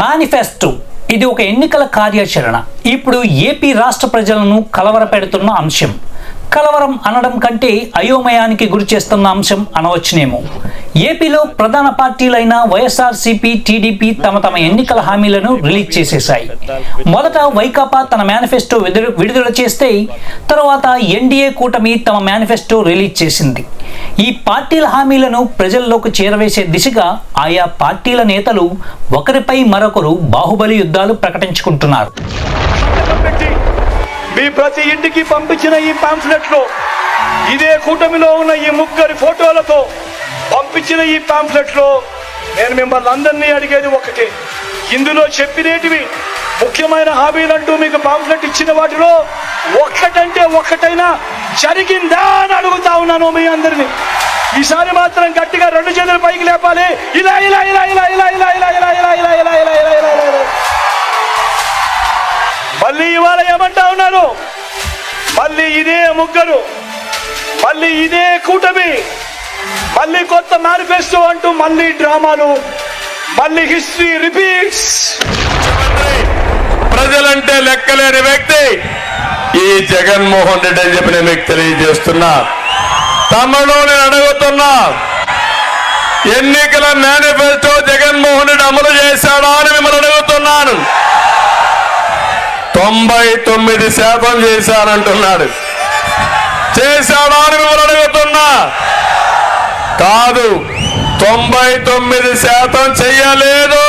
Manifesto ఇది ఒక ఎన్నికల కార్యాచరణ. ఇప్పుడు ఏపీ రాష్ట్ర ప్రజలను కలవరపెడుతున్న అంశం. కలవరం అనడం కంటే అయోమయానికి గురి చేస్తున్న అంశం అనవచ్చునేమో. ఏపీలో ప్రధాన పార్టీలైన వైఎస్ఆర్సీపీ టీడీపీ తమ తమ ఎన్నికల హామీలను రిలీజ్ చేసేశాయి. మొదట వైకాపా తన మేనిఫెస్టో విడుదల చేస్తే తర్వాత ఎన్డీఏ కూటమి తమ మేనిఫెస్టో రిలీజ్ చేసింది. ఈ పార్టీల హామీలను ప్రజల్లోకి చేరవేసే దిశగా ఆయా పార్టీల నేతలు ఒకరిపై మరొకరు బాహుబలి యుద్ధాలు ప్రకటించుకుంటున్నారు. మీ ప్రతి ఇంటికి పంపించిన ఈ పాంఫ్లెట్లో ఇదే కూటమిలో ఉన్న ఈ ముగ్గురి ఫోటోలతో పంపించిన ఈ పాంఫ్లెట్లో నేను మిమ్మల్ని అందరినీ అడిగేది ఒకటే ఇందులో చెప్పినేటివి ముఖ్యమైన హామీలంటూ మీకు పాంఫ్లెట్ ఇచ్చిన వాటిలో ఒక్కటంటే ఒక్కటైనా జరిగిందా అని అడుగుతా ఉన్నాను మీ అందరినీ ఈసారి మాత్రం గట్టిగా రెండు చేతుల పైకి లేపాలి ఇలా ఇలా ఇలా ఇలా ఇలా ఇలా ఇలా ఇలా ఇలా ఇలా ఇలా ఇలా ఇలా ఇలా ఇలా మళ్ళీ ఇవాళ ఏమంటా ఉన్నారు మళ్ళీ ఇదే ముగ్గురు. మళ్ళీ ఇదే కూటమి. మళ్ళీ కొత్త మేనిఫెస్టో అంటూ మళ్ళీ డ్రామాలు. మళ్ళీ హిస్టరీ రిపీట్స్ ప్రజలంటే లెక్కలేని వ్యక్తి. ఈ జగన్మోహన్ రెడ్డి అని చెప్పి నేను మీకు తెలియజేస్తున్నా. తమను నేను అడుగుతున్నా ఎన్నికల మేనిఫెస్టో జగన్మోహన్ రెడ్డి అమలు చేశాడా అని మిమ్మల్ని అడుగుతున్నాను. తొంభై తొమ్మిది శాతం చేశానంటున్నాడు. చేశాడా అని మిమ్మల్ని అడుగుతున్నా. కాదు తొంభై తొమ్మిది శాతం చెయ్యలేదు.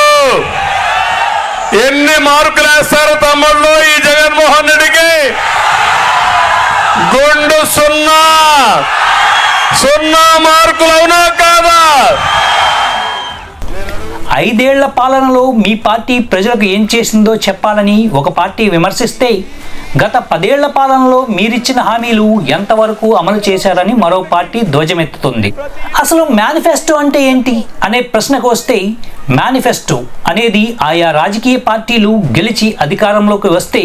ఎన్ని మార్కులు వేస్తారు తమ్ముళ్ళు ఈ జగన్మోహన్ రెడ్డికి? గుండు సున్నా. సున్నా మార్కులు అవునా కాదా? ఐదేళ్ళ పాలనలో మీ పార్టీ ప్రజలకు ఏం చేసిందో చెప్పాలని ఒక పార్టీ విమర్శిస్తే గత పదేళ్ళ పాలనలో మీరిచ్చిన హామీలు ఎంతవరకు అమలు చేశారని మరో పార్టీ ధ్వజమెత్తుతుంది. అసలు మేనిఫెస్టో అంటే ఏంటి అనే ప్రశ్నకు వస్తే మేనిఫెస్టో అనేది ఆయా రాజకీయ పార్టీలు గెలిచి అధికారంలోకి వస్తే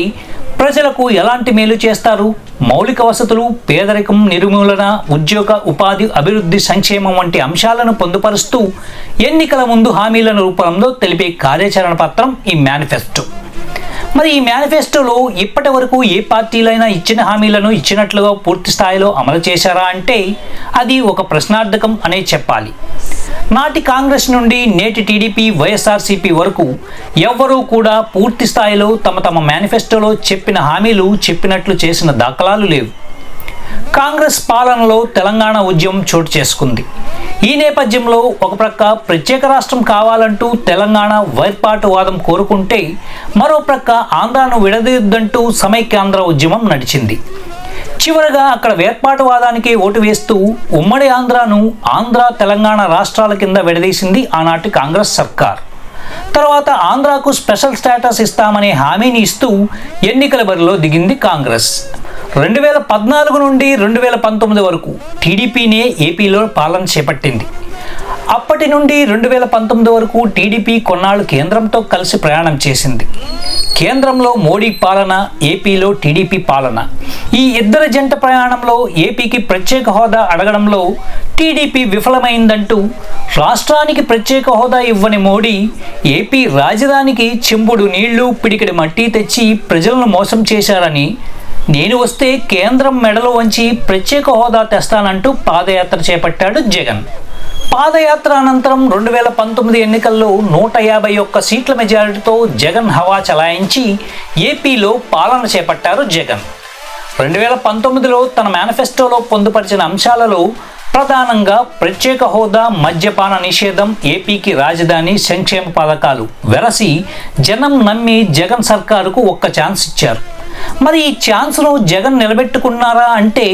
ప్రజలకు ఎలాంటి మేలు చేస్తారు? మౌలిక వసతులు పేదరికం నిర్మూలన ఉద్యోగ ఉపాధి అభివృద్ధి సంక్షేమం వంటి అంశాలను పొందుపరుస్తూ ఎన్నికల ముందు హామీలను రూపంలో తెలిపే కార్యాచరణ పత్రం ఈ మేనిఫెస్టో. మరి ఈ మేనిఫెస్టోలో ఇప్పటి వరకు ఏ పార్టీలైనా ఇచ్చిన హామీలను ఇచ్చినట్లుగా పూర్తి స్థాయిలో అమలు చేశారా అంటే అది ఒక ప్రశ్నార్థకం అనే చెప్పాలి. నాటి కాంగ్రెస్ నుండి నేటి టీడీపీ వైఎస్ఆర్సీపీ వరకు ఎవ్వరూ కూడా పూర్తి స్థాయిలో తమ తమ మేనిఫెస్టోలో చెప్పిన హామీలు చెప్పినట్లు చేసిన దాఖలాలు లేవు. కాంగ్రెస్ పాలనలో తెలంగాణ ఉద్యమం చోటు చేసుకుంది. ఈ నేపథ్యంలో ఒక ప్రక్క ప్రత్యేక రాష్ట్రం కావాలంటూ తెలంగాణ వైర్పాటువాదం కోరుకుంటే మరో ప్రక్క ఆంధ్రాను విడదీయొద్దంటూ సమైక్యాంధ్ర ఉద్యమం నడిచింది. చివరగా అక్కడ వేర్పాటువాదానికి ఓటు వేస్తూ ఉమ్మడి ఆంధ్రాను ఆంధ్ర తెలంగాణ రాష్ట్రాల కింద విడదీసింది ఆనాటి కాంగ్రెస్ సర్కార్. తర్వాత ఆంధ్రాకు స్పెషల్ స్టేటస్ ఇస్తామనే హామీని ఇస్తూ ఎన్నికల బరిలో దిగింది కాంగ్రెస్. రెండు వేల పద్నాలుగు నుండి రెండు వేల పంతొమ్మిది వరకు టీడీపీనే ఏపీలో పాలన చేపట్టింది. అప్పటి నుండి రెండు వేల పంతొమ్మిది వరకు టీడీపీ కొన్నాళ్ళు కేంద్రంతో కలిసి ప్రయాణం చేసింది. కేంద్రంలో మోడీ పాలన ఏపీలో టీడీపీ పాలన. ఈ ఇద్దరి జంట ప్రయాణంలో ఏపీకి ప్రత్యేక హోదా అడగడంలో టీడీపీ విఫలమైందంటూ రాష్ట్రానికి ప్రత్యేక హోదా ఇవ్వని మోడీ ఏపీ రాజధానికి చెంబుడు నీళ్ళు పిడికిడి మట్టి తెచ్చి ప్రజలను మోసం చేశారని నేను వస్తే కేంద్రం మెడలో వంచి ప్రత్యేక హోదా తెస్తానంటూ పాదయాత్ర చేపట్టాడు జగన్. పాదయాత్ర అనంతరం రెండు వేల పంతొమ్మిది ఎన్నికల్లో నూట యాభై ఒక్క సీట్ల మెజారిటీతో జగన్ హవా చలాయించి ఏపీలో పాలన చేపట్టారు జగన్. రెండు వేల పంతొమ్మిదిలో తన మేనిఫెస్టోలో పొందుపరిచిన అంశాలలో ప్రధానంగా ప్రత్యేక హోదా మద్యపాన నిషేధం ఏపీకి రాజధాని సంక్షేమ పథకాలు వెరసి జనం నమ్మి జగన్ సర్కారుకు ఒక్క ఛాన్స్ ఇచ్చారు. మరి ఈ ఛాన్స్ను జగన్ నిలబెట్టుకున్నారా అంటే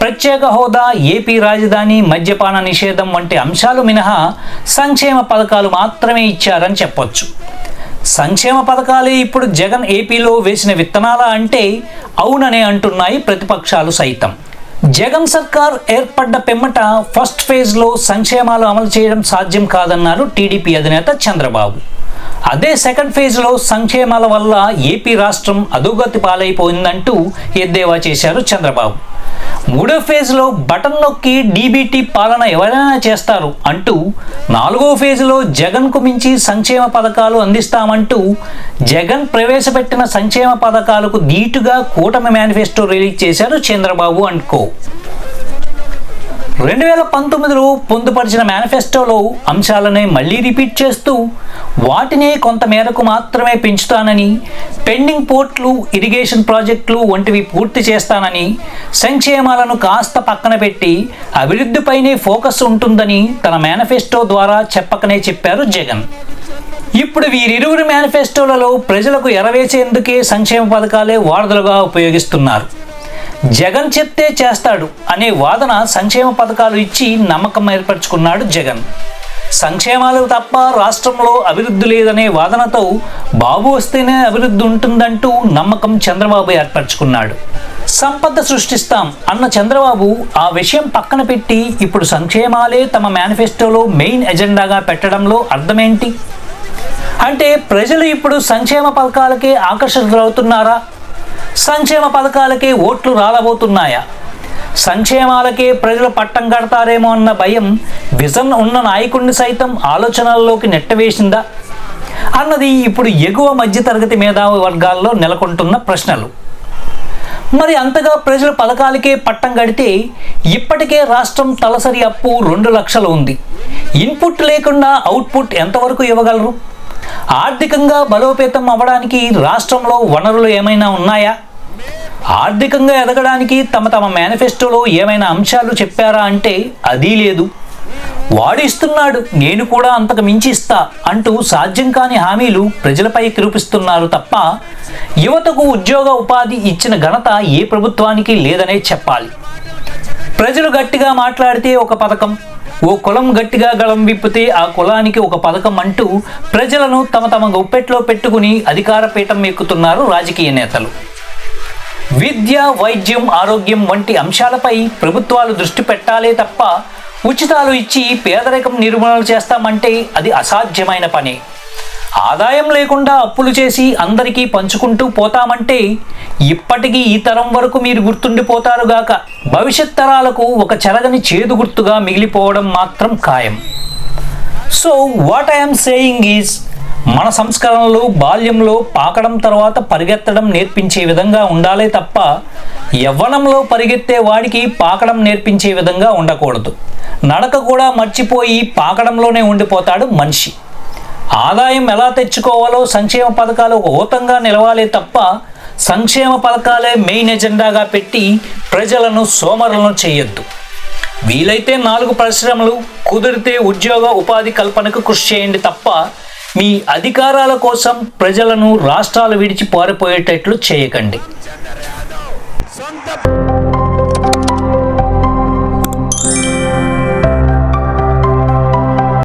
ప్రత్యేక హోదా ఏపీ రాజధాని మద్యపాన నిషేధం వంటి అంశాలు మినహా సంక్షేమ పథకాలు మాత్రమే ఇచ్చారని చెప్పొచ్చు. సంక్షేమ పథకాలే ఇప్పుడు జగన్ ఏపీలో వేసిన విత్తనాలా అంటే అవుననే అంటున్నాయి ప్రతిపక్షాలు సైతం. జగన్ సర్కార్ ఏర్పడ్డ పిమ్మట ఫస్ట్ ఫేజ్లో సంక్షేమాలు అమలు చేయడం సాధ్యం కాదన్నారు టీడీపీ అధినేత చంద్రబాబు. అదే సెకండ్ ఫేజ్లో సంక్షేమాల వల్ల ఏపీ రాష్ట్రం అధోగతి పాలైపోయిందంటూ ఎద్దేవా చేశారు చంద్రబాబు. మూడో ఫేజ్లో బటన్ నొక్కి డీబీటీ పాలన ఎవరైనా చేస్తారు అంటూ నాలుగో ఫేజ్లో జగన్కు మించి సంక్షేమ పథకాలు అందిస్తామంటూ జగన్ ప్రవేశపెట్టిన సంక్షేమ పథకాలకు ధీటుగా కూటమి మేనిఫెస్టో రిలీజ్ చేశారు చంద్రబాబు అండ్ కో రెండు వేల పంతొమ్మిదిలో పొందుపరిచిన మేనిఫెస్టోలో అంశాలనే మళ్ళీ రిపీట్ చేస్తూ వాటినే కొంతమేరకు మాత్రమే పెంచుతానని పెండింగ్ పోర్ట్లు ఇరిగేషన్ ప్రాజెక్టులు వంటివి పూర్తి చేస్తానని సంక్షేమాలను కాస్త పక్కన పెట్టి అభివృద్ధిపైనే ఫోకస్ ఉంటుందని తన మేనిఫెస్టో ద్వారా చెప్పకనే చెప్పారు జగన్. ఇప్పుడు వీరిరువురు మేనిఫెస్టోలలో ప్రజలకు ఎరవేసేందుకే సంక్షేమ పథకాలే వారధులుగా ఉపయోగిస్తున్నారు. జగన్ చెప్తే చేస్తాడు అనే వాదన సంక్షేమ పథకాలు ఇచ్చి నమ్మకం ఏర్పరచుకున్నాడు జగన్. సంక్షేమాలు తప్ప రాష్ట్రంలో అభివృద్ధి లేదనే వాదనతో బాబు వస్తేనే అభివృద్ధి ఉంటుందంటూ నమ్మకం చంద్రబాబు ఏర్పరచుకున్నాడు. సంపద సృష్టిస్తాం అన్న చంద్రబాబు ఆ విషయం పక్కన పెట్టి ఇప్పుడు సంక్షేమాలే తమ మేనిఫెస్టోలో మెయిన్ ఎజెండాగా పెట్టడంలో అర్థమేంటి? అంటే ప్రజలు ఇప్పుడు సంక్షేమ పథకాలకే ఆకర్షితులవుతున్నారా? సంక్షేమ పథకాలకే ఓట్లు రాలబోతున్నాయా? సంక్షేమాలకే ప్రజలు పట్టం కడతారేమో అన్న భయం విజన్ ఉన్న నాయకుడిని సైతం ఆలోచనల్లోకి నెట్టవేసిందా? అన్నది ఇప్పుడు ఎగువ మధ్యతరగతి మేధావి వర్గాల్లో నెలకొంటున్న ప్రశ్నలు. మరి అంతగా ప్రజలు పథకాలకే పట్టం కడితే ఇప్పటికే రాష్ట్రం తలసరి అప్పు రెండు లక్షలు ఉంది. ఇన్పుట్ లేకుండా అవుట్పుట్ ఎంతవరకు ఇవ్వగలరు? ఆర్థికంగా బలోపేతం అవ్వడానికి రాష్ట్రంలో వనరులు ఏమైనా ఉన్నాయా? ఆర్థికంగా ఎదగడానికి తమ తమ మేనిఫెస్టోలో ఏమైనా అంశాలు చెప్పారా అంటే అది లేదు. వాడు ఇస్తున్నాడు నేను కూడా అంతకు మించి ఇస్తా అంటూ సాధ్యం కాని హామీలు ప్రజలపై కురిపిస్తున్నారు తప్ప యువతకు ఉద్యోగ ఉపాధి ఇచ్చిన ఘనత ఏ ప్రభుత్వానికి లేదనే చెప్పాలి. ప్రజలు గట్టిగా మాట్లాడితే ఒక పథకం ఓ కులం గట్టిగా గళం విప్పితే ఆ కులానికి ఒక పథకం అంటూ ప్రజలను తమ తమ గొప్పెట్లో పెట్టుకుని అధికార పీఠం ఎక్కుతున్నారు రాజకీయ నేతలు. విద్య వైద్యం ఆరోగ్యం వంటి అంశాలపై ప్రభుత్వాలు దృష్టి పెట్టాలే తప్ప ఉచితాలు ఇచ్చి పేదరికం నిర్మూలన చేస్తామంటే అది అసాధ్యమైన పని. ఆదాయం లేకుండా అప్పులు చేసి అందరికీ పంచుకుంటూ పోతామంటే ఇప్పటికీ ఈ తరం వరకు మీరు గుర్తుండిపోతారుగాక భవిష్యత్ తరాలకు ఒక చెరగని చేదు గుర్తుగా మిగిలిపోవడం మాత్రం ఖాయం. So what I'm saying is మన సంస్కరణలు బాల్యంలో పాకడం తర్వాత పరిగెత్తడం నేర్పించే విధంగా ఉండాలే తప్ప యవ్వనంలో పరిగెత్తే వాడికి పాకడం నేర్పించే విధంగా ఉండకూడదు. నడక కూడా మర్చిపోయి పాకడంలోనే ఉండిపోతాడు మనిషి. ఆదాయం ఎలా తెచ్చుకోవాలో సంక్షేమ పథకాలు ఓతంగా ఊతంగా నిలవాలే తప్ప సంక్షేమ పథకాలే మెయిన్ ఎజెండాగా పెట్టి ప్రజలను సోమరులను చేయొద్దు. వీలైతే నాలుగు పరిశ్రమలు కుదిరితే ఉద్యోగ ఉపాధి కల్పనకు కృషి చేయండి తప్ప మీ అధికారాల కోసం ప్రజలను రాష్ట్రాలు విడిచి పారిపోయేటట్లు చేయకండి.